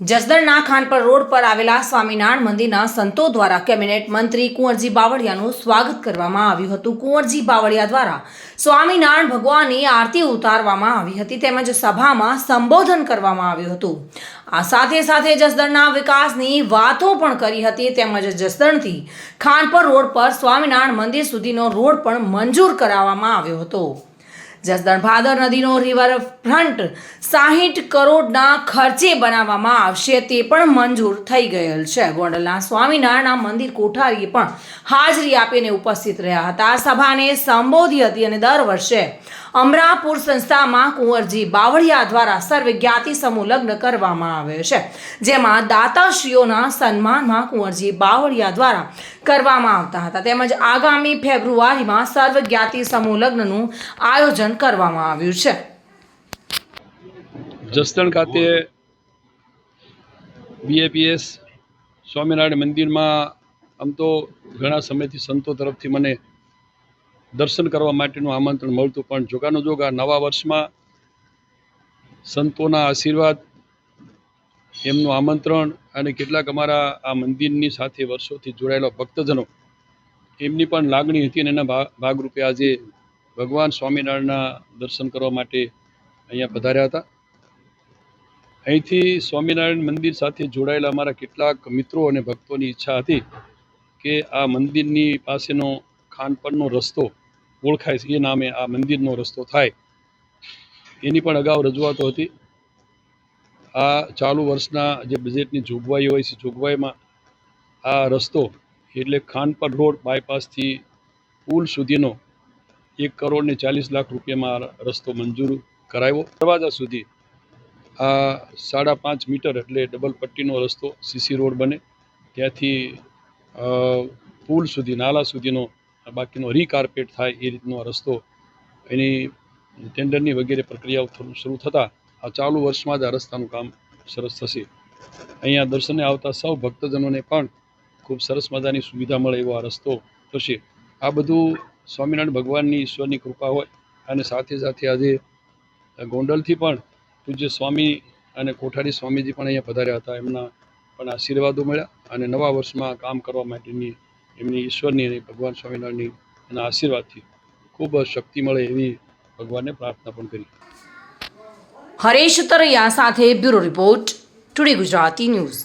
જસદણના ખાનપર road પર આવેલા સ્વામિનારાયણ મંદિરના સંતો દ્વારા કેબિનેટ મંત્રી કુંવરજી બાવળિયાનું સ્વાગત કરવામાં આવ્યું હતું. કુંવરજી બાવળિયા દ્વારા સ્વામિનારાયણ ભગવાનની આરતી ઉતારવામાં આવી હતી તેમજ સભામાં સંબોધન કરવામાં આવ્યું હતું. આ સાથે સાથે જસદણના વિકાસની વાતો પણ કરી હતી તેમજ જસદણથી ખાનપર રોડ પર સ્વામિનારાયણ મંદિર સુધીનો રોડ પણ મંજૂર કરાવવામાં આવ્યો હતો. જસદણ ભાદર નદીનો રિવર ફ્રન્ટ સાહીઠ કરોડના ખર્ચે બનાવવામાં આવશે તે પણ મંજૂર થઈ ગયેલ છે. ગોંડલના સ્વામિનારાયણના મંદિર કોઠારીએ પણ હાજરી આપીને ઉપસ્થિત રહ્યા હતા. સભાને સંબોધી હતી અને દર વર્ષે અમરાપુર સંસ્થામાં કુંવરજી બાવળિયા દ્વારા સર્વ જ્ઞાતિ સમૂહ લગ્ન કરવામાં આવે છે. જેમાં દાતાશ્રીઓના સન્માનમાં કુંવરજી બાવળિયા દ્વારા કરવામાં આવતા હતા. તેમજ આગામી ફેબ્રુઆરીમાં સર્વ જ્ઞાતિ સમૂહ લગ્નનું આયોજન કરવામાં આવ્યું છે. જસદણ ખાતે બીએપીએસ સ્વામિનારાયણ મંદિરમાં આમ તો ઘણા સમયથી સંતો તરફથી મને દર્શન કરવા માટેનું આમંત્રણ મળતું, પણ જોગાનો જોગ નવા વર્ષમાં સંતોના આશીર્વાદ એમનું આમંત્રણ અને કેટલાક અમારા આ મંદિરની સાથે વર્ષોથી જોડાયેલા ભક્તજનો, એમની પણ લાગણી હતી અને એના ભાગરૂપે આજે ભગવાન સ્વામિનારાયણના દર્શન કરવા માટે અહીંયા પધાર્યા હતા. અહીંથી સ્વામિનારાયણ મંદિર સાથે જોડાયેલા અમારા કેટલાક મિત્રો અને ભક્તોની ઈચ્છા હતી કે આ મંદિરની પાસેનો ખાનપણનો રસ્તો ઓળખાય છે. એ નામે આ મંદિરનો રસ્તો થાય. એની પણ અગાઉ રજૂઆતો હતી. આ ચાલુ વર્ષના જે બજેટની જોગવાઈ હોય છે જોગવાઈમાં આ રસ્તો એટલે ખાનપર રોડ બાયપાસથી પુલ સુધીનો એક કરોડ ને ચાલીસ લાખ રૂપિયામાં રસ્તો મંજૂર કરાવ્યો. દરવાજા સુધી આ સાડા પાંચ મીટર એટલે ડબલ પટ્ટીનો રસ્તો સીસી રોડ બને. ત્યાંથી પુલ સુધી, નાલા સુધીનો બાકીનો રીકાર્પેટ થાય એ રીતનો રસ્તો એની ટેન્ડરની વગેરે પ્રક્રિયાઓ શરૂ થતાં આ ચાલુ વર્ષમાં જ આ રસ્તાનું કામ સરસ થશે. અહીંયા દર્શને આવતા સૌ ભક્તજનોને પણ ખૂબ સરસ મજાની સુવિધા મળે એવો આ રસ્તો થશે. આ બધું સ્વામિનારાયણ ભગવાનની ઈશ્વરની કૃપા હોય અને સાથે સાથે આજે ગોંડલથી પણ પૂજ્ય સ્વામી અને કોઠારી સ્વામીજી પણ અહીંયા પધાર્યા હતા. એમના પણ આશીર્વાદો મળ્યા અને નવા વર્ષમાં કામ કરવા માટેની એમની ઈશ્વરની અને ભગવાન સ્વામિનારાયણની એના આશીર્વાદથી ખૂબ શક્તિ મળે એવી ભગવાનને પ્રાર્થના પણ કરી. હરેશ તરૈયા સાથે bureau report today Gujarati news.